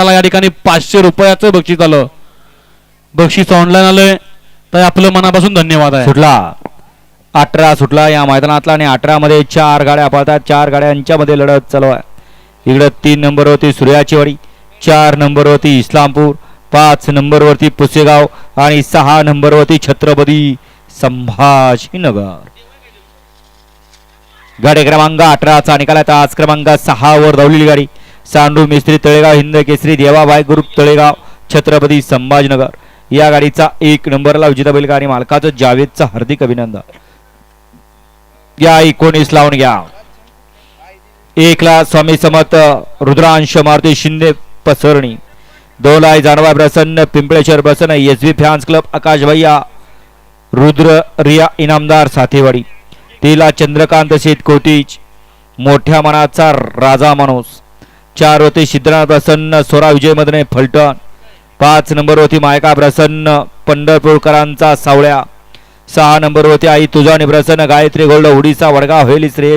मला या ठिकाणी पाचशे रुपयाचं बक्षीस आलं. बक्षीस ऑनलाईन आलंय. तर आपलं मनापासून धन्यवाद आहे. सुटला. अठरा सुटला या मैदानातला आणि अठरा मध्ये चार गाड्या पाहतात चार गाड्यांच्या मध्ये लढत चालू आहे. इकडे तीन नंबर होती सूर्याची चार नंबरवरती इस्लामपूर पाच नंबर वरती पुसेगाव आणि सहा नंबर वरती छत्रपती संभाजीनगर. गाडी क्रमांक अठराचा निकाल आहे. आज क्रमांक सहा वर धावलेली गाडी. सांडू मिस्त्री तळेगाव हिंद केसरी देवाबाई ग्रुप तळेगाव छत्रपती संभाजीनगर. या गाडीचा एक नंबरला विजेता बैल आणि मालकाचं जावेदचं हार्दिक अभिनंदन. या एकोणीस लावून घ्या. एकला स्वामी समर्थ रुद्रांश मारुती शिंदे पसरणी. दोला जाणवा जानवा प्रसन्न पिंपळेश्वर प्रसन्न S B fans club Akash भैया रुद्र रिया इनामदार साथेवाडी. तिला चंद्रकांत शेतकोटीच मोठ्या मनाचा राजा माणूस. चार होते सिद्धनाथ प्रसन्न सोरा विजय मदने फलटण. पाच नंबर होती मायका प्रसन्न पंढरपूरकरांचा सावळ्या. सहा नंबर होती आई तुझाने प्रसन्न गायत्री गोल्ड उडीसा वडगाव होईल श्रेय